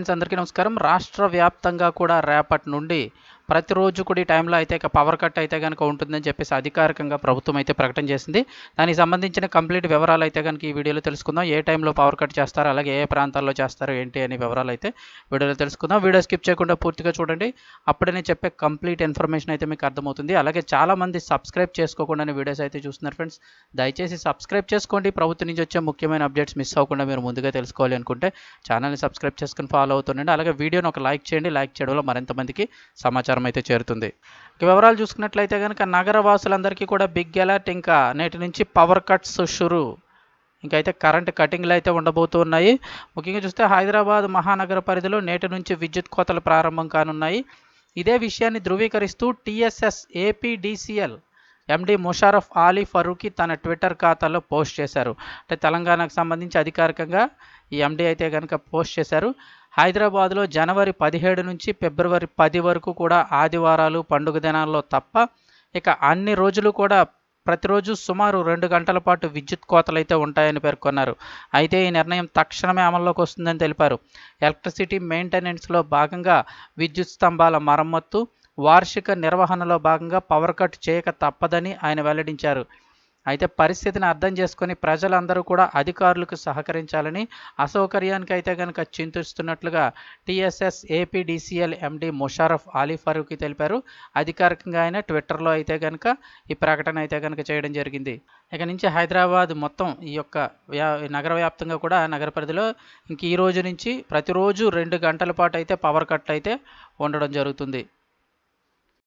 Friends అందరికీ నమస్కారం. రాష్ట్ర వ్యాప్తంగా కూడా రేపటి నుండి ప్రతిరోజు కూడా ఈ టైంలో అయితే పవర్ కట్ అయితే కనుక ఉంటుందని చెప్పేసి అధికారికంగా ప్రభుత్వం అయితే ప్రకటన చేసింది. దానికి సంబంధించిన కంప్లీట్ వివరాలు అయితే కనుక ఈ వీడియోలో తెలుసుకుందాం. ఏ టైంలో పవర్ కట్ చేస్తారు? అలాగే ఏ ప్రాంతాల్లో చేస్తారు? ఏంటి అనే వివరాలు అయితే వీడియోలో తెలుసుకుందాం. వీడియో స్కిప్ చేయకుండా పూర్తిగా చూడండి. అప్పుడే నేను చెప్పే కంప్లీట్ ఇన్ఫర్మేషన్ అయితే మీకు అర్థమవుతుంది. అలాగే చాలామంది సబ్స్క్రైబ్ చేసుకోకుండానే వీడియోస్ అయితే చూస్తున్నారు ఫ్రెండ్స్ దయచేసి సబ్స్క్రైబ్ చేసుకోండి. ప్రభుత్వం నుంచి వచ్చే ముఖ్యమైన అప్డేట్స్ మిస్ అవ్వకుండా మీరు ముందుగా తెలుసుకోవాలి అనుకుంటే ఛానల్ని సబ్స్క్రైబ్ చేసుకుని ఫాలో అవుతుండండి. అలాగే వీడియోని ఒక లైక్ చేయండి. లైక్ చేయడంలో మరింత మందికి సమాచారం అయితే చేరుతుంది. ఇక వివరాలు చూసుకున్నట్లయితే కనుక నగర వాసులందరికీ కూడా బిగ్ అలర్ట్. ఇంకా నేటి నుంచి పవర్ కట్స్ షురు. ఇంకైతే కరెంట్ కటింగ్లు అయితే ఉండబోతున్నాయి. ముఖ్యంగా చూస్తే హైదరాబాద్ మహానగర పరిధిలో నేటి నుంచి విద్యుత్ కోతలు ప్రారంభం కానున్నాయి. ఇదే విషయాన్ని ధృవీకరిస్తూ TSS APDCL MD Musharraf Ali Farooqui తన ట్విట్టర్ ఖాతాలో పోస్ట్ చేశారు. అంటే తెలంగాణకు సంబంధించి అధికారికంగా ఈ ఎండి అయితే కనుక పోస్ట్ చేశారు. హైదరాబాద్లో జనవరి పదిహేడు నుంచి ఫిబ్రవరి పది వరకు కూడా ఆదివారాలు పండుగ దినాల్లో తప్ప ఇక అన్ని రోజులు కూడా ప్రతిరోజు సుమారు రెండు గంటల పాటు విద్యుత్ కోతలైతే ఉంటాయని పేర్కొన్నారు. అయితే ఈ నిర్ణయం తక్షణమే అమల్లోకి వస్తుందని తెలిపారు. ఎలక్ట్రిసిటీ మెయింటెనెన్స్లో భాగంగా విద్యుత్ స్తంభాల మరమ్మత్తు వార్షిక నిర్వహణలో భాగంగా పవర్ కట్ చేయక తప్పదని ఆయన వెల్లడించారు. అయితే పరిస్థితిని అర్థం చేసుకొని ప్రజలందరూ కూడా అధికారులకు సహకరించాలని అసౌకర్యానికి అయితే కనుక చింతిస్తున్నట్లుగా TSS APDCL MD Musharraf Ali Farooqui తెలిపారు. అధికారికంగా ఆయన ట్విట్టర్లో అయితే కనుక ఈ ప్రకటన అయితే కనుక చేయడం జరిగింది. ఇక నుంచి హైదరాబాద్ మొత్తం ఈ యొక్క నగర వ్యాప్తంగా కూడా నగర పరిధిలో ఇంక ఈ రోజు నుంచి ప్రతిరోజు రెండు గంటల పాటు అయితే పవర్ కట్ అయితే ఉండడం జరుగుతుంది.